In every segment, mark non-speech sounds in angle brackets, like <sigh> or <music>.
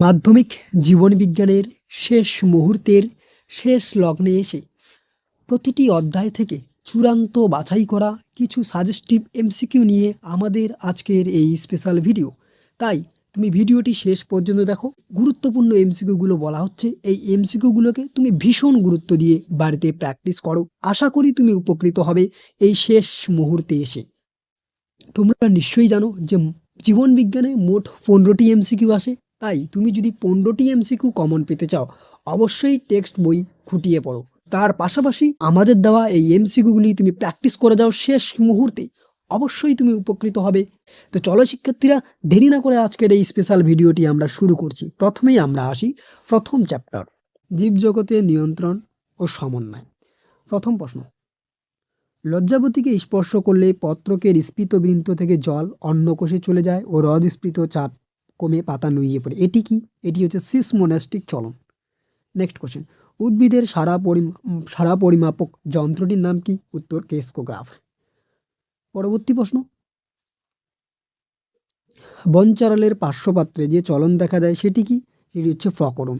মাধ্যমিক জীবনবিজ্ঞানের শেষ মুহূর্তের শেষ লগ্নে এসে প্রতিটি অধ্যায় থেকে চূড়ান্ত বাছাই করা কিছু সাজেস্টিভ এমসিকিউ নিয়ে আমাদের আজকের এই স্পেশাল ভিডিও তাই তুমি ভিডিওটি শেষ পর্যন্ত দেখো। গুরুত্বপূর্ণ এমসিকিউগুলো বলা হচ্ছে, এই এমসিকিউগুলোকে তুমি ভীষণ গুরুত্ব দিয়ে বাড়িতে প্র্যাকটিস করো। আশা করি তুমি উপকৃত হবে এই শেষ মুহূর্তে এসে। তোমরা নিশ্চয়ই জানো যে জীবন বিজ্ঞানে মোট পনেরোটি এমসিকিউ আসে। তাই তুমি যদি পনেরোটি এমসিকিউ কমন পেতে চাও, অবশ্যই টেক্সট বই খুঁটিয়ে পড়ো। তার পাশাপাশি আমাদের দেওয়া এই এমসিকিউগুলি তুমি প্র্যাকটিস করে যাও শেষ মুহূর্তে। অবশ্যই তুমি উপকৃত হবে। তো চলো শিক্ষার্থীরা, দেরি না করে আজকের এই স্পেশাল ভিডিওটি আমরা শুরু করছি। প্রথমেই আমরা আসি প্রথম চ্যাপ্টার জীবজগতের নিয়ন্ত্রণ ও সমন্বয়। প্রথম প্রশ্ন, লজ্জাবতীকে স্পর্শ করলে পত্রকের স্ফীত বৃন্ত থেকে জল অন্য কোষে চলে যায় ও হ্রদস্ফীত চাপ কমে পাতা নুইয়ে পড়ে। এটি কি? এটি হচ্ছে সিসমোনাস্টিক চলন। নেক্সট কোশ্চেন উদ্ভিদের সারা পরিমা সারা পরিমাপক যন্ত্রটির নাম কি? উত্তর, কেস্কোগ্রাফ। পরবর্তী প্রশ্ন। বনচারালের পার্শ্বপাত্রে যে চলন দেখা যায়, সেটি কি? সেটি হচ্ছে প্রকরণ।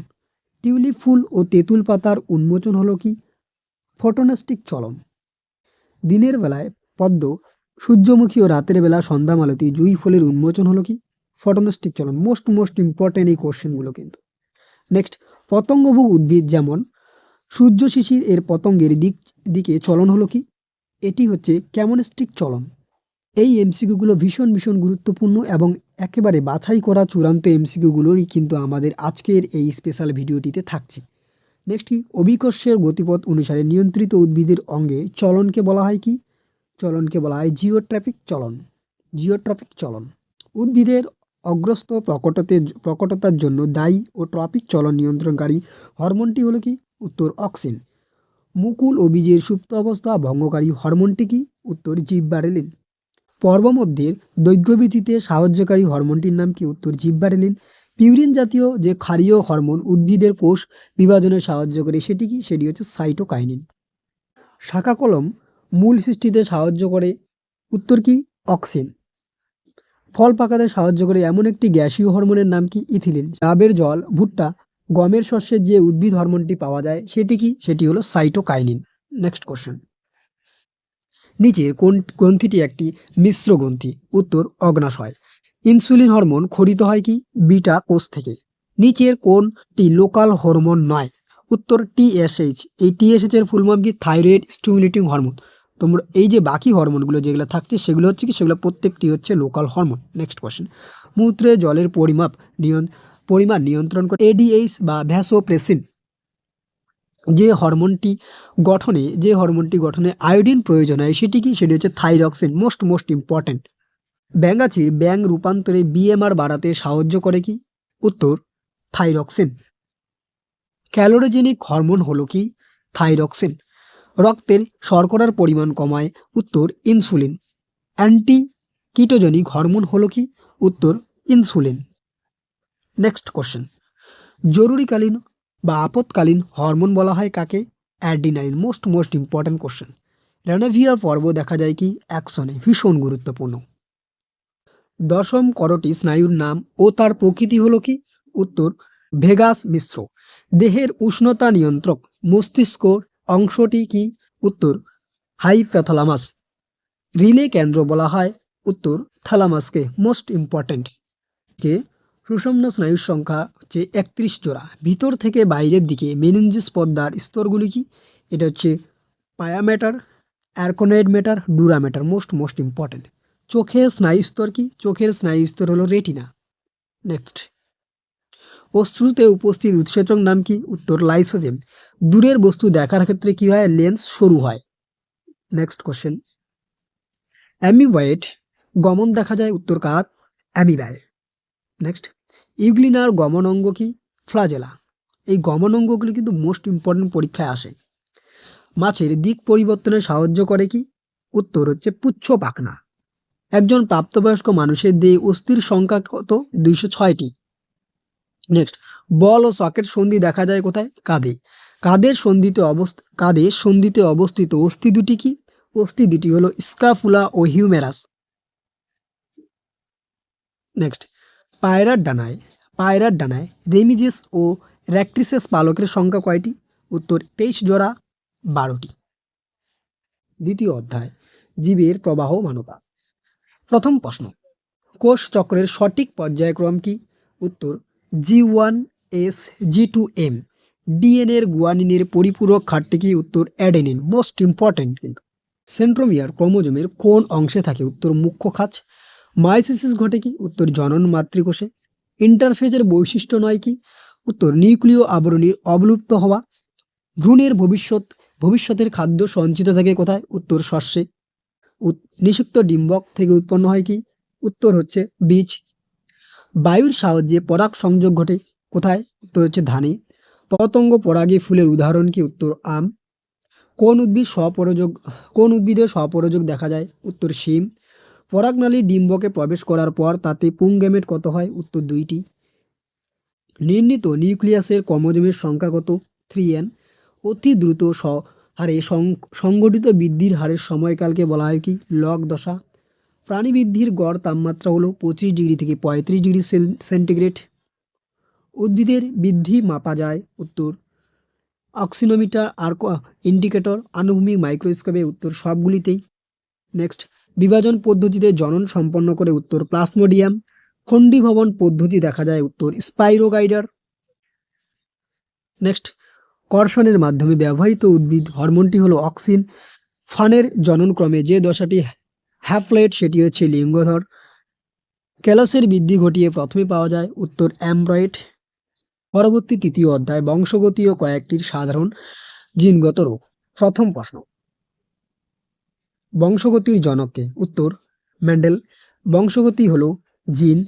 টিউলিপ ফুল ও তেঁতুল পাতার উন্মোচন হলো কি? ফটোনাস্টিক চলন। দিনের বেলায় পদ্ম, সূর্যমুখী ও রাতের বেলা সন্ধ্যা মালতী জুই ফুলের উন্মোচন হলো কি? ফটোনাস্টিক চলন মোস্ট মোস্ট ইম্পর্টেন্ট এই কোশ্চেনগুলো কিন্তু। নেক্সট পতঙ্গভোগ উদ্ভিদ যেমন সূর্য শিশির এর পতঙ্গের দিক, দিকে চলন হলো কি? এটি হচ্ছে ক্যামনস্টিক চলন। এই এমসিকিউগুলো ভীষণ ভীষণ গুরুত্বপূর্ণ এবং একেবারে বাছাই করা চূড়ান্ত এমসিকিউগুলোই কিন্তু আমাদের আজকের এই স্পেশাল ভিডিওটিতে থাকছে। নেক্সট কি অভিকর্ষের গতিপথ অনুসারে নিয়ন্ত্রিত উদ্ভিদের অঙ্গে চলনকে বলা হয় কি? চলনকে বলা হয় জিওট্রাফিক চলন। জিওট্রফিক চলন। উদ্ভিদের অগ্রস্ত প্রকটতে প্রকটতার জন্য দায়ী ও ট্রপিক চলন নিয়ন্ত্রণকারী হরমোনটি হলো কি? উত্তর অক্সিন। মুকুল ও বীজের সুপ্ত অবস্থা ভঙ্গকারী হরমোনটি কি? উত্তর জিব্বারেলিন। পর্বমধ্যের দৈর্ঘ্যবৃদ্ধিতে সাহায্যকারী হরমোনটির নাম কি? উত্তর জিব্বারেলিন। পিউরিন জাতীয় যে ক্ষারীয় হরমোন উদ্ভিদের কোষ বিভাজনে সাহায্য করে, সেটি কি? সেটি হচ্ছে সাইটোকাইনিন। শাখা কলম মূল সৃষ্টিতে সাহায্য করে। উত্তর কি? অক্সিন। ফল পাকাতে সাহায্য করে এমন একটি গ্যাসীয় হরমোনের নাম কি? ইথিলিন। ডাবের জল, ভুট্টা, গমের শস্যের যে উদ্ভিদ হরমোনটি পাওয়া যায়, সেটি কি? সেটি হলো সাইটোকাইনিন। নেক্সট কোশ্চেন নিচের কোন গ্রন্থিটি একটি মিশ্র গ্রন্থি? উত্তর, অগ্নাশয়। ইনসুলিন হরমোন খরিত হয় কি? বিটা কোষ থেকে। নিচের কোনটি লোকাল হরমোন নয়? উত্তর টিএসএইচ এই টিএসএইচ এর ফুল ফর্ম কি? Thyroid stimulating hormone. তোমরা এই যে বাকি হরমোনগুলো যেগুলো থাকছে, সেগুলো হচ্ছে কি, সেগুলো প্রত্যেকটি হচ্ছে লোকাল হরমোন নেক্সট কোয়েশ্চেন মূত্রে জলের পরিমাপ নিয়ন, পরিমাণ নিয়ন্ত্রণ করে এডিএইচ বা ভ্যাসোপ্রেসিন যে হরমোনটি গঠনে, যে হরমোনটি গঠনে আয়োডিন প্রয়োজন হয়, সেটি কি, সেটি হচ্ছে থাইরক্সিন মোস্ট মোস্ট ইম্পর্ট্যান্ট ব্যাঙাচি ব্যাং রূপান্তরে বিএমআর বাড়াতে সাহায্য করে কি? উত্তর থাইরক্সিন ক্যালোরোজেনিক হরমোন হলো কি? থাইরক্সিন রক্তের শর্করার পরিমাণ কমায়। উত্তর, ইনসুলিন। অ্যান্টি কিটোজনিক হরমোন হলো কি? উত্তর, ইনসুলিন। নেক্সট কোশ্চেন জরুরিকালীন বা আপৎকালীন হরমোন বলা হয় কাকে? Adenine most most important question রেনোভিয়ার পর্ব দেখা যায় কি? অ্যাকশনে, ভীষণ গুরুত্বপূর্ণ। দশম করটি স্নায়ুর নাম ও তার প্রকৃতি হলো কি? উত্তর, ভেগাস মিশ্র। দেহের উষ্ণতা নিয়ন্ত্রক, মস্তিষ্ক অংশটি কি? উত্তর হাইপ্যাথালামাস রিলে কেন্দ্র বলা হয় উত্তর থ্যালামাসকে, মোস্ট ইম্পর্ট্যান্ট। কে? সুষম্ন স্নায়ুর সংখ্যা হচ্ছে একত্রিশ জোড়া। ভিতর থেকে বাইরের দিকে মেনেঞ্জিস পদ্মার স্তরগুলি কি? এটা হচ্ছে pia mater, arachnoid mater dura mater most most important. চোখের স্নায়ু স্তর কি? চোখের স্নায়ু স্তর হলো রেটিনা। নেক্সট। অশ্রুতে উপস্থিত উৎসেচক নাম কি? উত্তর, লাইসোজেম। দূরের বস্তু দেখার ক্ষেত্রে কি হয়? লেন্স সরু হয়। নেক্সট কোশ্চেন অ্যামিবয়েড গমন দেখা যায় উত্তর কার? অ্যামিবায় নেক্সট ইউগ্লিনার গমন অঙ্গ কি? ফ্লাজেলা। এই গমন অঙ্গগুলি কিন্তু মোস্ট ইম্পর্টেন্ট পরীক্ষায় আসে। মাছের দিক পরিবর্তনে সাহায্য করে কি? উত্তর হচ্ছে পুচ্ছ পাখনা। একজন প্রাপ্তবয়স্ক মানুষের দেহে অস্থির সংখ্যা কত? দুইশো ছয়টি। নেক্সট বল ও সকেট সন্ধি দেখা যায় কোথায়? কাঁধে। কাঁধের সন্ধিতে অবস্থ, কাঁধের সন্ধিতে অবস্থিত অস্থি দুটি কি? অস্থি দুটি হলো স্কাফুলা ও হিউমেরাস নেক্সট পায়রার ডানায় পায়রার ডানায় রেমিজেস ও র্যাকট্রিসেস পালকের সংখ্যা কয়টি? উত্তর, তেইশ জোড়া, বারোটি। দ্বিতীয় অধ্যায়, জীবের প্রবাহমানতা প্রথম প্রশ্ন, কোষ চক্রের সঠিক পর্যায়ক্রম কি? উত্তর G one S G two M ডিএনএর গুয়ানিনের পরিপূরক খাটটি কি উত্তর অ্যাডেনিন মোস্ট ইম্পর্ট্যান্ট কিন্তু। সেন্ট্রোমিয়ার ক্রোমোজোমের কোন অংশে থাকে উত্তর মুখ্য খাঁচ মাইসিস ঘটে কি? উত্তর জনন মাতৃকোষে। ইন্টারফেজের বৈশিষ্ট্য নয় কি? উত্তর নিউক্লিয় আবরণীর অবলুপ্ত হওয়া। ভ্রূণের ভবিষ্যৎ, ভবিষ্যতের খাদ্য সঞ্চিত থাকে কোথায়? উত্তর শস্যে। নিষিক্ত ডিম্বক থেকে উৎপন্ন হয় কি? উত্তর হচ্ছে বীজ। বায়ুর সাহায্যে পরাগ সংযোগ ঘটে। কোথায়? উত্তর হচ্ছে ধানে পতঙ্গ পরাগে ফুলের উদাহরণ কি? উত্তর আম। কোন উদ্ভিদ স্বপরযোগ, কোন উদ্ভিদে স্বপরযোগ দেখা যায়? উত্তর শিম। পরাগনালী ডিম্বকে প্রবেশ করার পর তাতে পুংগেমেট কত হয়? উত্তর দুইটি। নির্ণীত নিউক্লিয়াসের কমজমের সংখ্যা কত? Three N. অতি দ্রুত হারে সংগঠিত বৃদ্ধির হারের সময়কালকে বলা হয় কি? লগ দশা। প্রাণী বৃদ্ধির গড় তাপমাত্রা হলো পঁচিশ ডিগ্রি থেকে পঁয়ত্রিশ ডিগ্রি সেন্টিগ্রেড। উদ্ভিদের বৃদ্ধি মাপা যায় উত্তর। অক্সিনোমিটার আর ইন্ডিকেটর, আনুভূমিক মাইক্রোস্কোপে উত্তর সবগুলিতেই। নেক্সট, বিভাজন পদ্ধতিতে জনন সম্পন্ন করে উত্তর প্লাসমোডিয়াম। খণ্ডীভবন পদ্ধতি দেখা যায় উত্তর স্পাইরোগাইডার। নেক্সট, কর্ষণের মাধ্যমে ব্যবহৃত উদ্ভিদ হরমোনটি হলো অক্সিন। ফানের জননক্রমে যে দশাটি হ্যাপ্লয়েড সেটি হচ্ছে লিঙ্গধর ক্যালাসের বৃদ্ধি ঘটিয়ে প্রথমে পাওয়া যায় উত্তর অ্যামব্রয়েড, পরবর্তী তৃতীয় অধ্যায় বংশগতীয় কয়েকটির সাধারণ জিনগত রোগ প্রথম প্রশ্ন। বংশগতির জনককে, উত্তর ম্যান্ডেল, বংশগতি হলো জিন।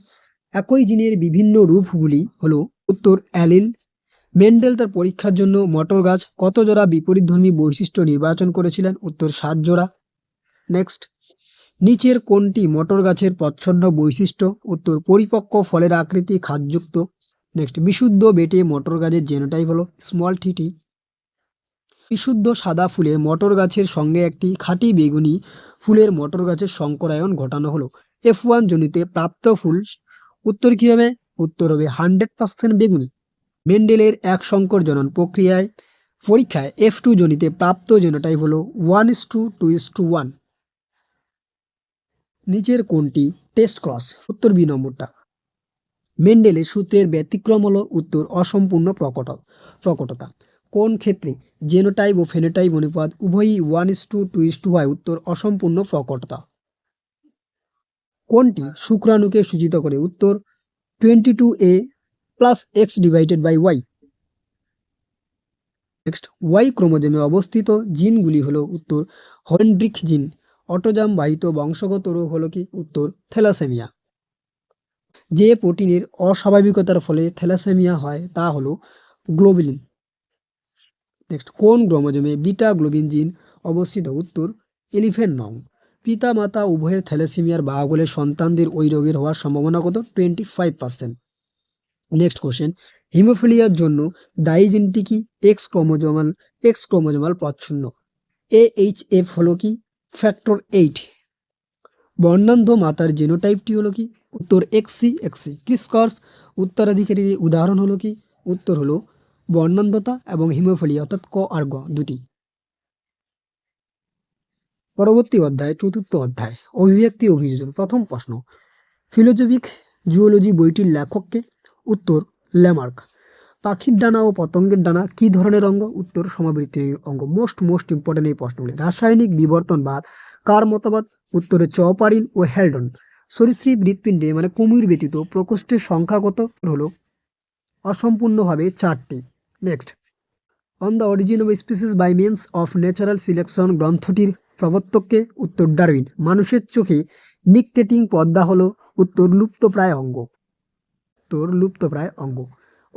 একই জিনের বিভিন্ন রূপগুলি হলো উত্তর অ্যালিল। মেন্ডেল তার পরীক্ষার জন্য মটর গাছ, কত জোড়া বিপরীতধর্মী বৈশিষ্ট্য নির্বাচন করেছিলেন? উত্তর সাত জোড়া। নেক্সট। নিচের কোনটি মটর গাছের প্রচ্ছন্ন বৈশিষ্ট্য উত্তর পরিপক্ক ফলের আকৃতি খাদযুক্ত। নেক্সট বিশুদ্ধ বেটে মটর গাছের জেনোটাইপ হলো স্মল ঠিটি বিশুদ্ধ সাদা ফুলে মটর গাছের সঙ্গে একটি খাঁটি বেগুনি ফুলের মটর গাছের সংকরায়ন ঘটানো হলো। এফ ওয়ান জনিতে প্রাপ্ত ফুল উত্তর কী হবে উত্তর হবে হান্ড্রেড পার্সেন্ট বেগুনি। মেন্ডেলের এক সংকর জনন প্রক্রিয়ায় পরীক্ষায় এফ টু জনিতে প্রাপ্ত জেনোটাইপ হলো one is to two is to one নিচের কোনটি? টেস্ট ক্রস উত্তর বি নম্বরটা। মেন্ডেলের সূত্রের ব্যতিক্রম হল উত্তর অসম্পূর্ণ প্রকট প্রকটতা। কোন ক্ষেত্রে জেনোটাইপ ও ফেনোটাইপ অনুপাত উভয়ই one is to two is to হয়? উত্তর অসম্পূর্ণ প্রকটতা। কোনটি শুক্রাণুকে সূচিত করে? উত্তর twenty two A plus X divided by Y next Y ক্রোমোজোমে অবস্থিত জিনগুলি হলো উত্তর হরেন্ড্রিক জিন। অটোজাম বাহিত বংশগত রোগ হলো কি? উত্তর, থ্যালাসেমিয়া। যে প্রোটিনের অস্বাভাবিকতার ফলে থ্যালাসেমিয়া হয় তা হলো গ্লোবিলিন। নেক্সট কোন ক্রোমোজোমে বিটা গ্লোবিন জিন অবস্থিত? উত্তর, এলিফেন্ট নং। পিতা মাতা উভয়ের থ্যালাসেমিয়ার হলে সন্তানদের ওই রোগের হওয়ার সম্ভাবনা কত? Twenty five percent next question হিমোফিলিয়ার জন্য দায়ী জিনটি কি? এক্স ক্রোমোজোমাল এক্স ক্রোমোজোমাল প্রচ্ছন্ন। এ এইচ এফ হলো কি? ফ্যাক্টর এইট বর্ণান্ধ মাতার জেনোটাইপটি হলো কি? উত্তর এক্সি এক্সি ক্রিসকর্স উত্তরাধিকারীর উদাহরণ হলো কি? উত্তর হলো বর্ণান্ধতা এবং হিমোফিলিয়া অর্থাৎ ক আর গ দুটি। পরবর্তী অধ্যায়, চতুর্থ অধ্যায়। অভিব্যক্তি অভিযোজন, প্রথম প্রশ্ন। ফিলোজফিক জুওলজি বইটির লেখককে উত্তর ল্যামার্ক পাখির ডানা ও পতঙ্গের ডানা কি ধরনের অঙ্গ? উত্তর সমাবৃত্তি অঙ্গ। মোস্ট মোস্ট ইম্পর্টেন্ট এই প্রশ্নগুলি। রাসায়নিক বিবর্তনবাদ কার মতবাদ? উত্তরে চপারিন ও হেলডন। সরীসৃপ হৃৎপিণ্ডে মানে কুমির ব্যতীত প্রকোষ্ঠের সংখ্যা কত? হলো অসম্পূর্ণভাবে চারটি। Next on the origin of species by means of natural selection গ্রন্থটির প্রবর্তককে উত্তর ডারউইন। মানুষের চোখে নিকটেটিং পদ্মা হলো উত্তর লুপ্তপ্রায় অঙ্গ। উত্তর লুপ্তপ্রায় অঙ্গ।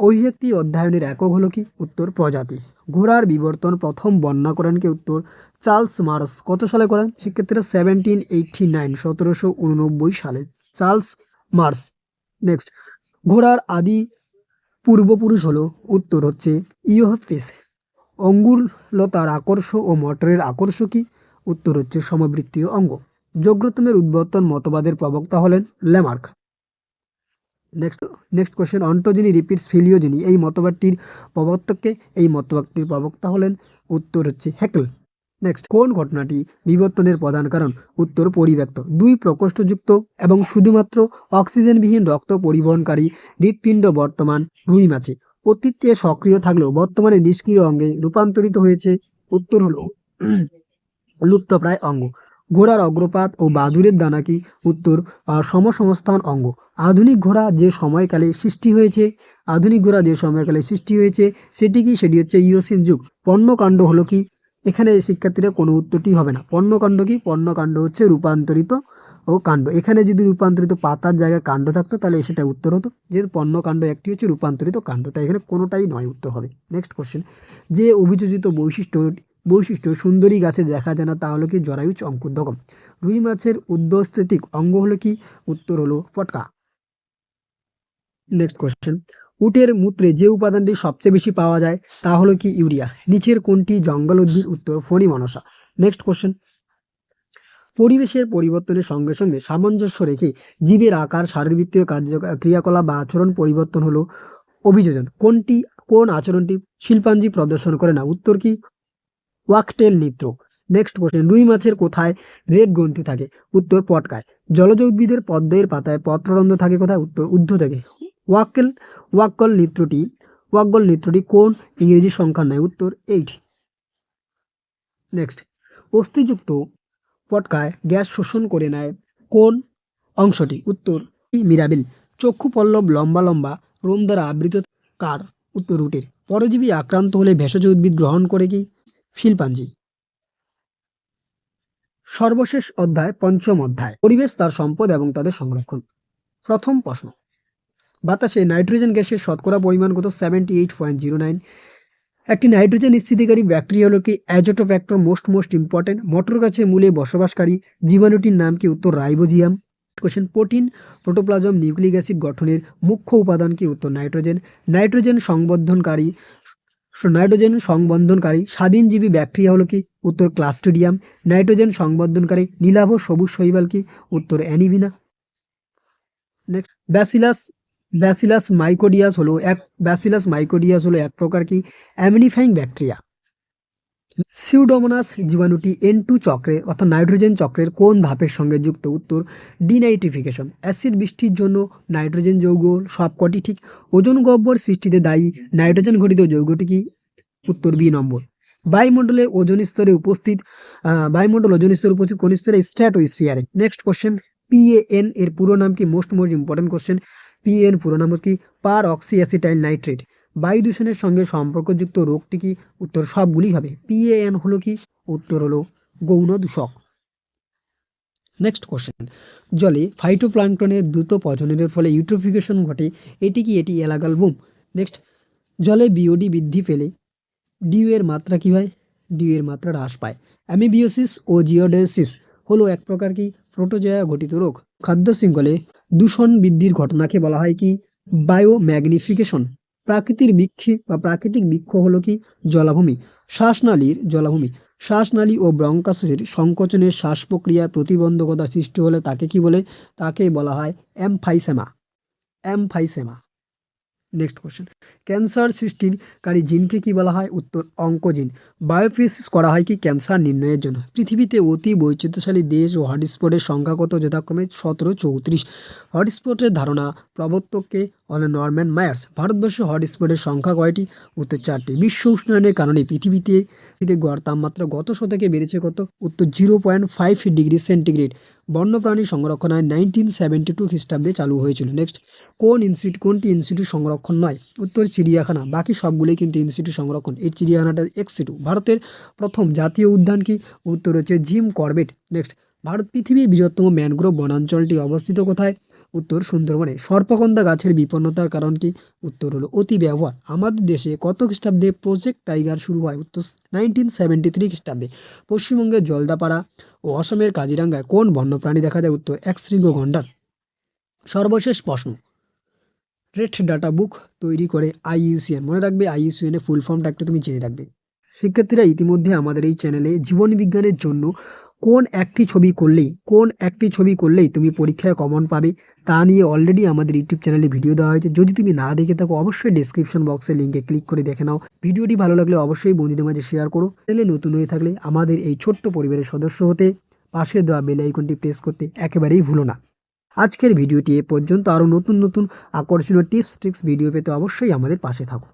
অভিব্যক্তি অধ্যয়নের একক হলো কি? উত্তর, প্রজাতি। ঘোড়ার বিবর্তন প্রথম বর্ণনা করেন কি? উত্তর, চার্লস মার্স। কত সালে করেন? সেক্ষেত্রে সেভেন্টিন এইটটি নাইন সতেরোশো উননব্বই সালে। Charles Mars. নেক্সট ঘোড়ার আদি পূর্বপুরুষ হলো, উত্তর হচ্ছে ইয়োহফিস অঙ্গুলতার আকর্ষ ও মটরের আকর্ষ কি? উত্তর হচ্ছে সমবৃত্তীয় অঙ্গ। যোগ্যতমের উদ্বর্তন মতবাদের প্রবক্তা হলেন Lamarck. Next next question ontogeny repeats phylogeny এই মতবাদটির প্রবর্তককে এই মতবাদটির প্রবক্তা হলেন উত্তর হচ্ছে হ্যাকল নেক্সট কোন ঘটনাটি বিবর্তনের প্রধান কারণ? উত্তর, পরিব্যক্ত। দুই প্রকোষ্ঠযুক্ত এবং শুধুমাত্র অক্সিজেনবিহীন রক্ত পরিবহনকারী হৃৎপিণ্ড বর্তমান রুই মাছে অতীতে সক্রিয় থাকলেও বর্তমানে নিষ্ক্রিয় অঙ্গে রূপান্তরিত হয়েছে। উত্তর হলো <clears throat> লুপ্তপ্রায় অঙ্গ। ঘোড়ার অগ্রপাত ও বাদুরের দানা কি উত্তর সমসংস্থান অঙ্গ। আধুনিক ঘোড়া যে সময়কালে সৃষ্টি হয়েছে, আধুনিক ঘোড়া যে সময়কালে সৃষ্টি হয়েছে, সেটি কি, সেটি হচ্ছে ইয়োসিন যুগ। পণ্যকাণ্ড হলো কি? এখানে শিক্ষার্থীরা কোনো উত্তরটি হবে না। পণ্যকাণ্ড কি? পণ্যকাণ্ড হচ্ছে রূপান্তরিত ও কাণ্ড। এখানে যদি রূপান্তরিত পাতার জায়গায় কাণ্ড থাকতো, তাহলে সেটা উত্তর হতো। যেহেতু পণ্যকাণ্ড একটি হচ্ছে রূপান্তরিত কাণ্ড, তাই এখানে কোনোটাই নয় উত্তর হবে। নেক্সট কোশ্চেন যে অভিযোজিত বৈশিষ্ট্য বৈশিষ্ট্য, সুন্দরী গাছে দেখা যায় না, তা হলো কি জরায়ুজ অঙ্কুরদগম। রুই মাছের উদ্যোস্থিতিক অঙ্গ হলো কি? উত্তর হলো ফটকা। নেক্সট কোশ্চেন উটের মূত্রে যে উপাদানটি সবচেয়ে বেশি পাওয়া যায়, তা হলো কি ইউরিয়া? নিচের কোনটি জঙ্গল উদ্ভিদ, উত্তর ফণি মনসা? নেক্সট কোশ্চেন পরিবেশের পরিবর্তনের সঙ্গে সঙ্গে সামঞ্জস্য রেখে জীবের আকার, শারীরবৃত্তীয় কার্য ক্রিয়াকলাপ বা আচরণ পরিবর্তন হলো অভিযোজন। কোনটি, কোন আচরণটি শিল্পাঞ্জি প্রদর্শন করে না? উত্তর কি? ওয়াকটেল নৃত্য নেক্সট কোশ্চেন রুই মাছের কোথায় রেড গ্রন্থি থাকে? উত্তর, পটকায়। জলজ উদ্ভিদের পদ্মের পাতায় পত্ররন্ধ্র থাকে কোথায়? উত্তর, উদ্ধ থেকে। ওয়াক্কেল ওয়াকল নৃত্যটি ওয়াকল নৃত্যটি কোন ইংরেজি সংখ্যা নেয়? উত্তর এইট নেক্সট অস্থিযুক্ত পটকায় গ্যাস শোষণ করে নেয় কোন অংশটি? উত্তর মিরাবিল। চক্ষু পল্লব লম্বা লম্বা, রোম দ্বারা আবৃত। কার? উত্তর, রুটের। পরজীবী আক্রান্ত হলে ভেষজ উদ্ভিদ গ্রহণ করে কি? শিল্পাঞ্জি সর্বশেষ অধ্যায়, পঞ্চম অধ্যায়। পরিবেশ, তার সম্পদ এবং তাদের সংরক্ষণ। প্রথম প্রশ্ন। বাতাসে নাইট্রোজেন গ্যাসের শতকরা পরিমাণ কত? Seventy eight point zero nine একটি নাইট্রোজেন স্থিতিকারী ব্যাকটেরিয়া হল কি? Azotobacter most most important. মটর গাছের মূলে বসবাসকারী জীবাণুটির নাম কি? উত্তর rhizobium. Question protein protoplasm nucleic acid গঠনের মুখ্য উপাদান কি? উত্তর নাইট্রোজেন। নাইট্রোজেন সংবর্ধনকারী নাইট্রোজেন সংবন্ধনকারী স্বাধীনজীবী ব্যাকটেরিয়া হলো কি? উত্তর ক্লাস্টেডিয়াম। নাইট্রোজেন সংবর্ধনকারী নীলাভ সবুজ শৈবাল কি? উত্তর অ্যানিভিনা। নেক্সট ব্যাসিলাস ব্যাসিলাস মাইকোডিয়াস হলো এক ব্যাসিলাস মাইকোডিয়াস হলো এক প্রকার কি? Ammonifying bacteria. সিউডোমোনাস জীবাণুটি এন টু চক্রে অর্থাৎ নাইট্রোজেন চক্রের কোন ধাপের সঙ্গে যুক্ত? উত্তর, ডিনাইট্রিফিকেশন। অ্যাসিড বৃষ্টির জন্য নাইট্রোজেন যৌগ সবকটি ঠিক। ওজন গহ্বর সৃষ্টিতে দায়ী নাইট্রোজেন ঘটিত যৌগটি কি? উত্তর বি নম্বর। বায়ুমণ্ডলে ওজন স্তরে উপস্থিত বায়ুমণ্ডল ওজন স্তরে উপস্থিত কোন স্তরে? স্ট্র্যাটোস্ফিয়ারে। নেক্সট কোশ্চেন পিএএন এর পুরো নাম কি most most important question PN পুরো নাম কি, পার অক্সি অ্যাসিটাইল নাইট্রেট। বায়ু দূষণের সঙ্গে সম্পর্কযুক্ত রোগটি কি? উত্তর সবগুলি হবে। পিএএন হলো কি? উত্তর হলো গৌণ দূষক। নেক্সট কোশ্চেন জলে ফাইটোপ্লাঙ্কটনের দ্রুত প্রজননের ফলে ইউট্রোফিকেশন ঘটে, এটি কি এটি এলাগাল বুম নেক্সট জলে বিওডি বৃদ্ধি পেলে ডিউ এর মাত্রা কি হয়? ডিউ এর মাত্রা হ্রাস পায়। অ্যামিবিওসিস ও জিওডেসিস হলো এক প্রকার কি? প্রোটোজয়া ঘটিত রোগ। খাদ্য শৃঙ্খলে দূষণ বৃদ্ধির ঘটনাকে বলা হয় কি? বায়োম্যাগনিফিকেশন প্রাকৃতিক বৃক্ষে বা প্রাকৃতিক বৃক্ষ হলো কি? জলাভূমি। শ্বাসনালীর জলাভূমি। শ্বাসনালী ও ব্রঙ্কাসের সংকোচনের শ্বাস প্রক্রিয়ার প্রতিবন্ধকতা সৃষ্টি হলে তাকে কি বলে? তাকে বলা হয় emphysema emphysema next question cancer সৃষ্টিকারী জিনকে কি বলা হয়? উত্তর, অঙ্কোজিন। বায়োফিসিস করা হয় কি ক্যান্সার নির্ণয়ের জন্য? পৃথিবীতে অতি বৈচিত্র্যশালী দেশ ও হটস্পটের সংখ্যা কত? যথাক্রমে সতেরো, চৌত্রিশ। হটস্পটের ধারণা, প্রবর্তককে অন নরম্যান মায়ার্স। ভারতবর্ষে হটস্পটের সংখ্যা কয়টি? উত্তর, চারটি। বিশ্ব উষ্ণায়নের কারণে পৃথিবীতে পৃথিবীতে গড় তাপমাত্রা গত শতকে বেড়েছে কত? উত্তর, zero point five degree centigrade. বন্যপ্রাণী সংরক্ষণ আইন নাইনটিন সেভেন্টি টু খ্রিস্টাব্দে চালু হয়েছিল। নেক্সট কোন ইনস্টিটিউট কোনটি ইনস্টিটিউট সংরক্ষণ নয়? উত্তর, চিড়িয়াখানা। বাকি সবগুলোই কিন্তু ইনস্টিটিউট সংরক্ষণ। এই চিড়িয়াখানাটা এক্সিটু ভারতের প্রথম জাতীয় উদ্যান কি? উত্তর হচ্ছে জিম করবেট। নেক্সট ভারত পৃথিবীর বৃহত্তম ম্যানগ্রোভ বনাঞ্চলটি অবস্থিত কোথায়? উত্তর সুন্দরবনে। সর্পকন্দা গাছের বিপন্নতার কারণ কি? উত্তর হলো অতি ব্যবহার। আমাদের দেশে কত খ্রিস্টাব্দে প্রজেক্ট টাইগার শুরু হয়? উত্তর নাইনটিন সেভেন্টি থ্রি খ্রিস্টাব্দে। পশ্চিমবঙ্গের জলদাপাড়া ও অসমের কাজিরাঙ্গায় কোন বন্যপ্রাণী দেখা যায়? উত্তর, এক শৃঙ্গ গন্ডার সর্বশেষ প্রশ্ন। রেট ডাটা বুক তৈরি করে আইইউসিএন। মনে রাখবে আইইউসিএন ফুল ফর্মটা একটু তুমি জেনে রাখবে। শিক্ষার্থীরা ইতিমধ্যে আমাদের এই চ্যানেলে জীবন বিজ্ঞানের জন্য কোন একটি ছবি করলেই, কোন একটি ছবি করলেই তুমি পরীক্ষায় কমন পাবে, তা নিয়ে অলরেডি আমাদের ইউটিউব চ্যানেলে ভিডিও দেওয়া হয়েছে। যদি তুমি না দেখে থাকো, অবশ্যই ডিসক্রিপশন বক্সে লিঙ্কে ক্লিক করে দেখে নাও। ভিডিওটি ভালো লাগলে অবশ্যই বন্ধুদের মাঝে শেয়ার করো। চ্যানেলে নতুন হয়ে থাকলে আমাদের এই ছোট্ট পরিবারের সদস্য হতে পাশে দেওয়া বেল আইকনটি প্রেস করতে একেবারেই ভুলো না। আজকের ভিডিওটি এ পর্যন্ত আরও নতুন নতুন আকর্ষণীয় টিপস ট্রিক্স ভিডিও পেতে অবশ্যই আমাদের পাশে থাকো।